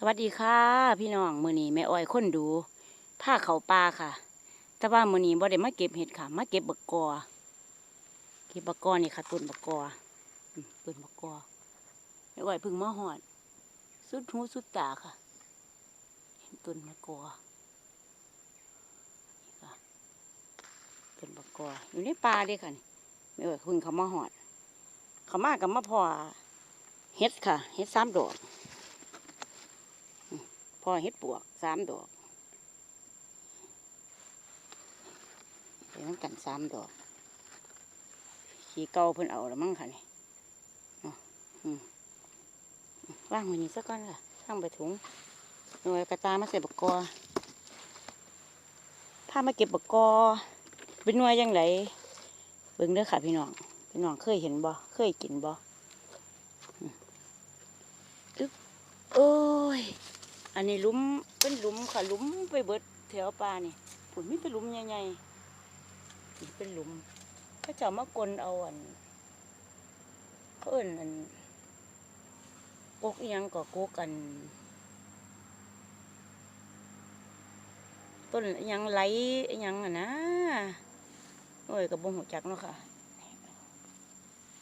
สวัสดีค่ะ พี่น้องมือนี้แม่อ้อยคนดูผ้าเขาปลาค่ะ แต่ว่ามือนี้บ่ได้มาเก็บเห็ดค่ะ มาเก็บบักกอเก็บบักกอนี่ค่ะต้นบักกอต้นบักกอแม่อ้อยพิ่งมาหอด สุดหูสุดตาค่ะเห็นต้นบักกอนี่ค่ะต้นบักกออยู่ในป่าเด้ค่ะนี่แม่อ้อยพิ่งเขามาหอด เขามากับมาพอเฮ็ดค่ะเฮ็ดสามดอก อเฮ็ดปวกสามดอกเดี๋ยวกันสามดอก ขี้เก่าเพิ่นเอาแล้วมั้งค่ะนี่ว่างว้นี่สักก้อนค่ะข้างไปถุงหน่วยกระตามาใส่บกกอพามาเก็บบกกอเป็นหน่วยยังไงเบิ่งเด้อค่ะพี่น้อง พี่น้องเคยเห็นบ่เคยกินบ่อืมอึ๊บโอ้ย อันนี้ลุมเป็นลุมค่ะลุมไปเบิดแถวป่านี่ผุนมีแต่หลุมใหญ่ๆนี่เป็นลุมเขาเจ้ามากลเอาอันเขาเอิ้นอันกกยังก็กกอันต้นยังไหลยังอะนะโอ้ยกับบ่หูจักเนาะค่ะ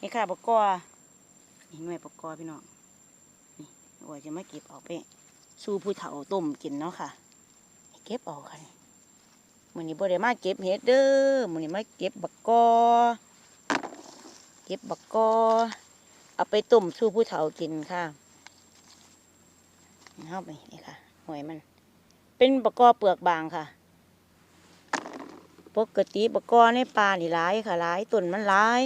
นี่ค่ะปกกอนี่หน่วยปกกอพี่น้องนี่โอ้ยจะมาเก็บเอาไป สู้ผู้เฒ่าต้มกินเนาะค่ะเก็บเอาค่ะมื้อนี้บ่ได้มาเก็บเห็ดเด้อมื้อนี้มาเก็บบักกอ เก็บบักกอ เอาไปต้มสู้ผู้เฒ่ากินค่ะเอาไปนี่ค่ะหอยมัน เป็นบักกอเปลือกบางค่ะปกติบักกอในป่านี่หลายค่ะหลายต้นมันหลาย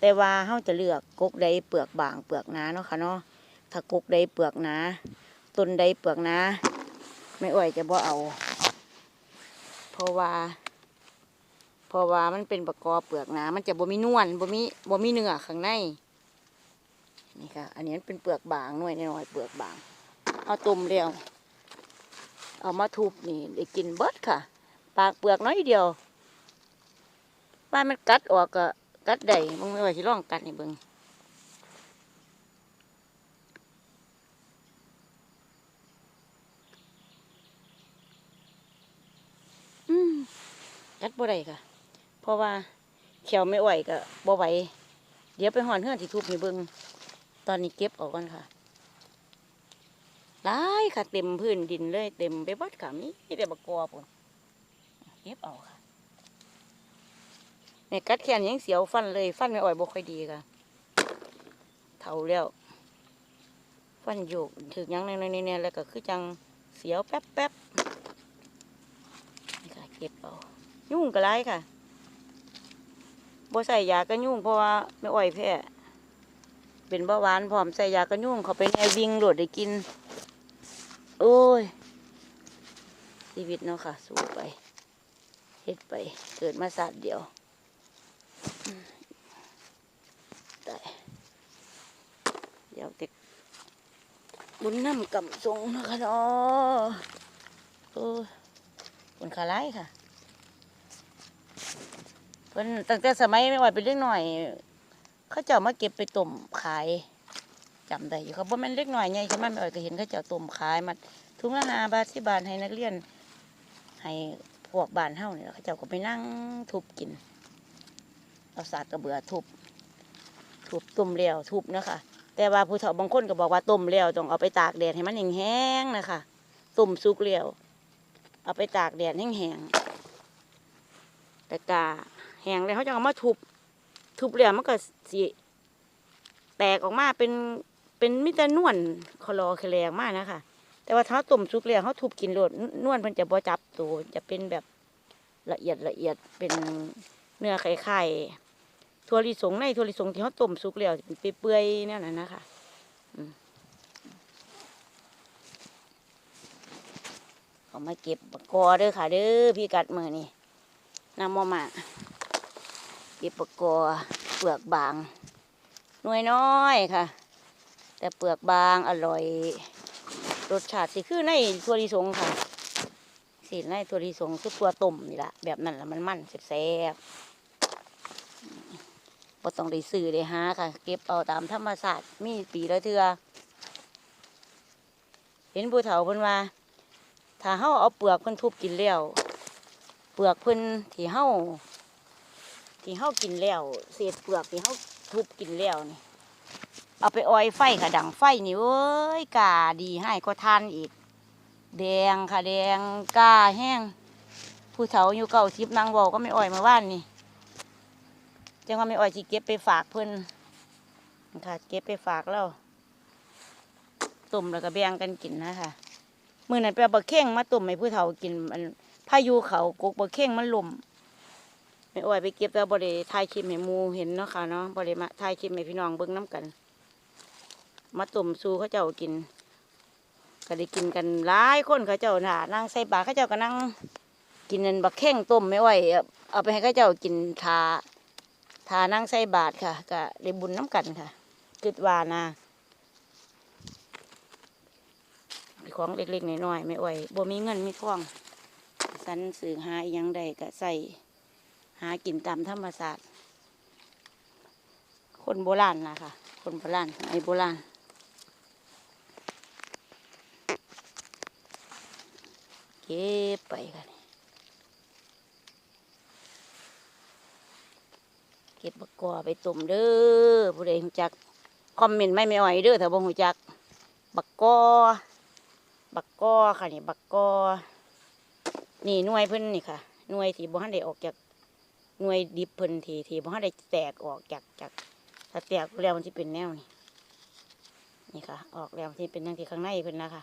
แต่ว่าเฮาจะเลือกกกใดเปลือกบางเปลือกหนาเนาะค่ะเนาะถ้ากกใดเปลือกหนา ต้นใดเปลือกนะ ไม่อ่อยจะบ่เอา เพราะว่า เพราะว่ามันเป็นประกอบเปลือกหนามันจะบ่มีนวลบ่มีบ่มีเนื้อข้างในนี่ค่ะ อันนี้มันเป็นเปลือกบางหน่วยน้อยเปลือกบาง เอาต้มเดียว เอามาทุบนี่ได้กินเบิดค่ะ ปากเปลือกน้อยเดียวว่ามันกัดออกก็กัดได้มึงไม่ไหว่าสิลองกัดให้เบิ่ง อืม กัดบ่ได้ค่ะ เพราะว่าเขียวไม่ไหวก็บ่ไหวเดี๋ยวไปหอนเฮือนที่ทุบให้เบิ่งตอนนี้เก็บออกก่อนค่ะหลายค่ะเต็มพื้นดินเลย เต็มไปหมดค่ะมีแต่บกกอปุ่นเก็บเอาค่ะเนี่ยกัดแขนยังเสียวฟันเลย ฟันไม่อ่อยบ่ค่อยดีค่ะเท่าแล้ว ฟันโยกถึกหยังในในเนี่ยแล้วก็คือจังเสียวแป๊บแป๊บนี่ค่ะเก็บเอา ยุ่งก็ไรค่ะบ่ใส่ยากันยุ่งเพราะว่าไม่อ่อยแพ้เป็นเบาหวานพร้อมใส่ยากันยุ่งเขาไปแนววิ่งโหลดได้กิน โอ้ย ชีวิตเนาะค่ะ สู้ไปเฮ็ดไป เกิดมาศาสตร์เดียวอืมได้เดี๋ยวเด็กบุญน้ำกำทรงนะคะเนาะโอ้ยคุณขาไล่ค่ะ พิ่นตั้งแต่สมัยไม่ไหวเป็นเรื่องหน่อย เขาเจ้ามาเก็บไปต้มขายจำได้อยู่เขาบ่แม่นเล็กหน่อยไงใช่ไหมไม่ไหวก็เห็นเขาเจ้าต้มขายมาถุงละหาบาทสิบาทให้นักเรียน ให้พวกบานเฮาเนี่ยเขาเจ้าก็ไปนั่งทุบกินเอาสากกระเบือทุบทุบต้มแล้วทุบนะคะแต่ว่าผู้เฒ่าบางคนก็บอกว่าต้มแล้วต้องเอาไปตากแดดให้มันแห้งๆนะคะต้มสุกแล้วเอาไปตากแดดแห้งๆแต่กา แห้งเลยเขาจะเอามาทุบทุบแล้วมันก็สิแตกออกมาเป็นเป็นมิตรนวลคลอแคลงมากนะคะแต่ว่าถ้าต้มสุกแล้วเขาทุบกินโลดนวลมันจะบ่จับตัวจะเป็นแบบละเอียดละเอียดเป็นเนื้อไข่ไข่ถั่วลิสงในถั่วลิสงที่เขาต้มสุกแล้วเป็นเปื่อยๆนั่นน่ะนะคะมเอามาเก็บกกอเด้อค่ะ เด้อพี่กัดมือนี่นำมามา เก็บปกกอเปลือกบางหน่วยน้อยค่ะ แต่เปลือกบางอร่อย รสชาติสิคือในถั่วลิสงค่ะสิในถั่วลิสงคือตัวต้มนี่ละแบบนั้นละมันมันแซ่บๆบ่ต้องได้ซื้อได้หาค่ะ เก็บเอาตามธรรมชาติมีปีละเทือเห็นผู้เฒ่าเพิ่นว่าถ้าเฮาเอาเปลือกเพิ่นทุบกินแล้วเปลือกเพิ่นที่เฮา ที่เฮากินแล้วเศษเปลือกที่เฮาทุบกินแล้วนี่ เอาไปออยไฟค่ะดังไฟนี่เว้ยกาดีให้ก็ทานอีก แดงค่ะแดงกาแห้ง ผู้เฒ่าอยู่เก่าทิพนางบอกก็ไม่อ่อยมาว่านนี่จังว่าไม่อ่อยสิเก็บไปฝากเพิ่นค่ะเก็บไปฝากแล้วต้มแล้วก็แบ่งกันกินนะคะมื้อนั้นไปเอาบะเข่งมาต้มให้ผู้เฒ่ากินมันพายุเขากกบะเข่งมันล่ม ไม่อ่อยไปเก็บแล้วบ่ได้ถ่ายคลิปให้หมูเห็นเนาะค่ะเนาะบ่ได้มาถ่ายคลิปให้พี่น้องเบิ่งนํกัน มาต้มสู่เขาเจ้ากินก็ได้กินกันหลายคนเขาเจ้าน่ะนั่งใส่บาเขาเจ้าก็นั่งกินนั่นบักแข้งต้มไม่ไหวเอาเอาไปให้เขาเจ้ากินทาทานั่งใส่บาตรค่ะก็ได้บุญน้ำกันค่ะคิดว่านะของเล็กๆน้อยๆไม่ไหวบ่มีเงินมีท่องสันสื่อหาอยังใดก็ใส่ หากินตามธรรมศาสตร์ คนโบราณนะค่ะ คนโบราณไอโบราณเก็บไปค่ะนี่เก็บบักกอไปต้มเด้อผู้ใดหูจัก คอมเมนต์ไม่ไม่อ่อยเด้อถ้าบ่หูจัก บักกอบักกอค่ะนี่บักกอนี่หน่วยเพิ่นนี่ค่ะหน่วยที่บ่ทันได้ออกจาก หน่วยดิบเพิ่นทีที่บ่ทันได้แตกออกจากจากถ้าแตกแล้วมันสิเป็นแนวนี่นี่ค่ะ ออกแล้วมันสิเป็นอย่างที่ข้างในเพิ่นนะคะ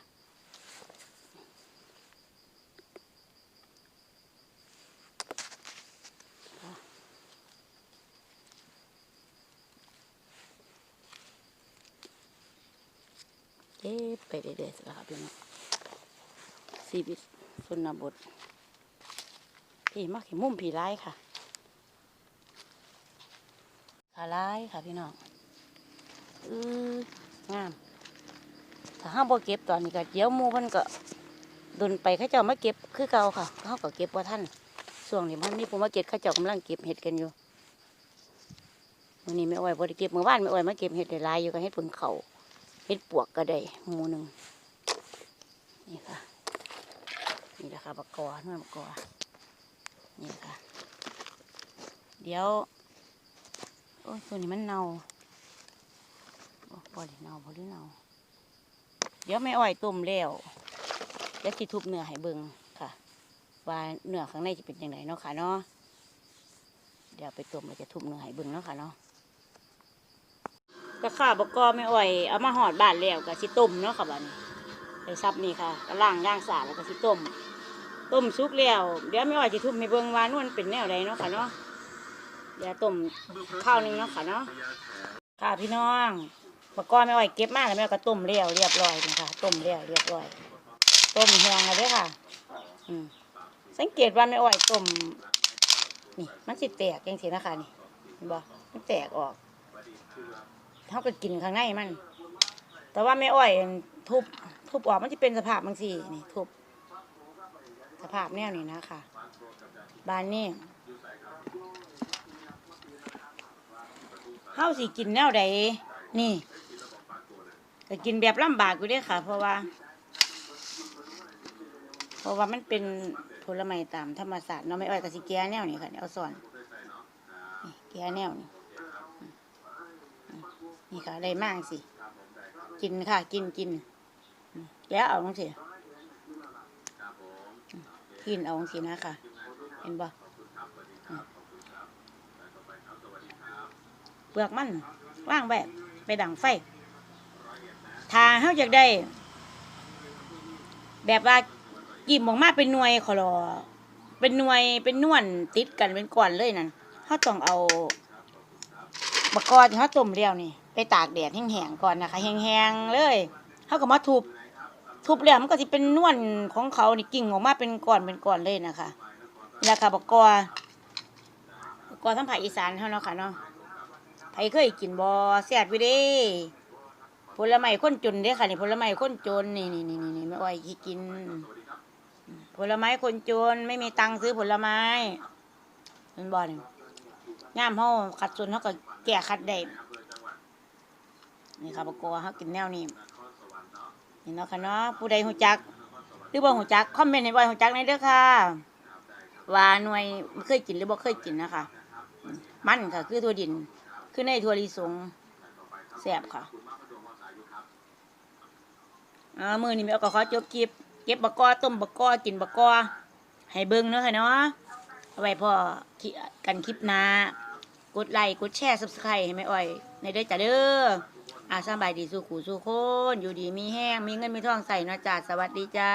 เก็บไปเรื่อยๆสิครับพี่น้องชีวิตชนบทพี่มักเห็นมุมผีร้ายค่ะ ขาร้ายค่ะพี่น้องอืองามถ้าห้าบ่เก็บตอนนี้ก็เดี๋ยวมูมันก็ดนไปข้าเจ้ามาเก็บคือเก่าค่ะเขาก็เก็บว่าท่านช่วงนี้มันมีผู้มาเก็บข้าเจ้ากำลังเก็บเห็ดกันอยู่วันนี้ไม่อ่อยบ่ได้เก็บเมื่อวานไม่อ่อยมาเก็บเห็ดได้ลายอยู่ก็เห็ดผลเขาเห็ดปวกก็ได้หมูหนึ่งนี่ค่ะนี่แหละค่ะบักกอหน่วยบักกอนี่ค่ะ เดี๋ยว โอ้ตัวนี้มันเน่าโอ้พอดีเน่าพอดีเน่า เดี๋ยวไม่อ้อยต้มแล้วเดี๋ยวสิทุบเนื้อให้เบิ่งค่ะ ว่าเนื้อข้างในจะเป็นยังไงเนาะค่ะเนาะเดี๋ยวไปต้มแล้วจะทุบเนื้อให้เบิ่งเนาะค่ะเนาะก็ข้าบกกอไม่อ่อยเอามาหอดบานแล้วก็สิต้มเนาะค่ะบัดนี้ไปซับนี่ค่ะก็ล่างย่างสาแล้วก็สิต้มต้มสุกแล้วเดี๋ยวไม่อ่อยสิทุบให้เบิ่งว่านู่นเป็นแนวใดเนาะค่ะเนาะ เดี๋ยวต้มข้าวหนึงเนาะค่ะเนาะค่ะพี่น้องบกกอไม่อ่อยเก็บมากแล้วแม่ก็ต้มแล้วเรียบร้อยนะค่ะต้มแล้วเรียบร้อย ต้มแห้งแล้วเด้อค่ะอืมสังเกตว่าไม่อ่อยต้มนี่มันสิแตกจังซี่นะคะนี่เห็นบ่มันแตกออกเขาก็กินข้างในมัน แต่ว่าไม่อ้อยทุบทุบออกมันจะเป็นสภาพบางสี่นี่ทุบสภาพแนวนี้นะคะ บานนี้ เฮาสิกินแนวใดนี่ก็กินแบบลำบากอยู่เด้อค่ะ เพราะว่า เพราะว่ามันเป็นผลไม้ตามธรรมศาสตร์เนาะไม่อ้อยกับสิแก้แนวนี้ค่ะเอาสอนนี่แก้แนวนี้นี่ค่ะได้มากสิ กินค่ะ กินกินแล้วเอาลงสิกินเอาลงสินะค่ะ เห็นบ่อืมเปลือกมันว่างแบบไปดังไฟถ้าเฮาอยากได้ แบบว่ากิ่มออกมาเป็นหน่วยขอรอเป็นหน่วยเป็นนวลติดกันเป็นก้อนเลยนั่นเฮาต้องเอาบกกอที่เขาต้มเรียวนี่ ไปตากแดดแห้งๆก่อนนะคะแห้งๆเลยเขาก็มาทุบทุบแล้วมันก็จะเป็นนวลของเขานี่กิ่งออกมาเป็นก้อนเป็นก้อนเลยนะคะนี่แหละค่ะบักกอบักกอทั้งภาคอีสานเขาเนาะค่ะเนาะ ไผเคยกินบอแซ่บวิเด้ผลไม้คนจนเด้ค่ะนี่ผลไม้คนจนนี่นี่นี่นี่ไม่อ้อยที่กิน ผลไม้คนจนไม่มีตังค์ซื้อผลไม้เห็นบอนี่ย่ามเฮาขัดส่วนเฮาก็แก้ขัดได้นี่ค่ะบกอเฮากินแนวนี้นี่เนาะค่ะเนาะผู้ใดหูจัก หรือบ่หูจักคอมเมนต์ให้บ่อยหูจักในอยเด้อค่ะว่าหน่วยเคยกินหรือบ่เคยกินนะคะ มันค่ะคือถั่วดิน คือในถั่วลิสงแซ่บค่ะอ่ามือนี้แม่ก็ขอจบคลิปเก็บบักกอต้มบักกอกินบักกอให้เบิ่งเนาะค่ะเนาะเอาไว้พอกันคลิปหน้ากดไลค์กดแชร์ Subscribe ให้แม่อ้อยในเด้อจ้ะเด้ออาสบายดีสู้ขู่สู้คนอยู่ดีมีแห้งมีเงินมีทองใส่นะจ้าสวัสดีจ้า